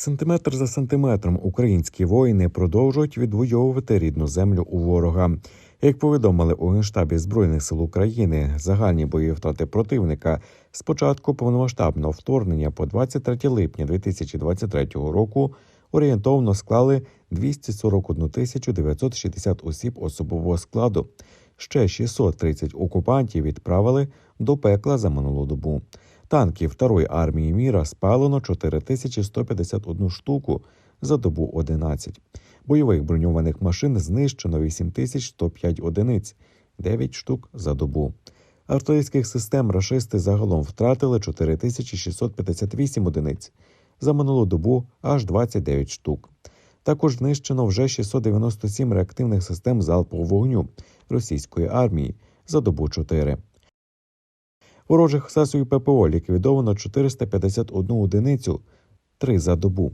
Сантиметр за сантиметром українські воїни продовжують відвоювати рідну землю у ворога. Як повідомили у Генштабі Збройних сил України, загальні бойові втрати противника з початку повномасштабного вторгнення по 23 липня 2023 року орієнтовно склали 241 тисячу 960 осіб особового складу. Ще 630 окупантів відправили до пекла за минулу добу. Танків Второї армії міра спалено 4151 штуку за добу 11. Бойових броньованих машин знищено 8105 одиниць, 9 штук за добу. Артилерійських систем рашисти загалом втратили 4658 одиниць. За минулу добу аж 29 штук. Також знищено вже 697 реактивних систем залпового вогню російської армії за добу 4. Ворожих засобів ППО ліквідовано 451 одиницю 3 за добу.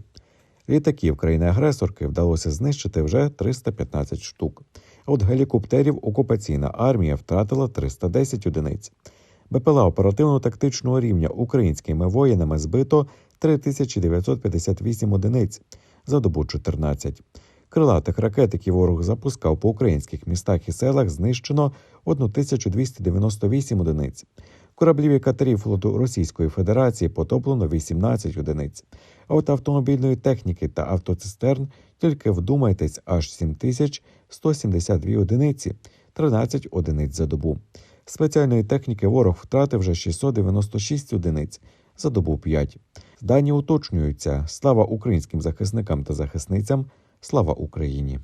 Літаків країни-агресорки вдалося знищити вже 315 штук. От гелікоптерів окупаційна армія втратила 310 одиниць. БПЛА оперативно-тактичного рівня українськими воїнами збито 3958 одиниць за добу 14. Крилатих ракет, які ворог запускав по українських містах і селах, знищено 1298 одиниць. Кораблів і катерів флоту Російської Федерації потоплено 18 одиниць. А от автомобільної техніки та автоцистерн тільки вдумайтесь аж 7172 одиниці, 13 одиниць за добу. Спеціальної техніки ворог втратив вже 696 одиниць за добу 5. Дані уточнюються. Слава українським захисникам та захисницям. Слава Україні!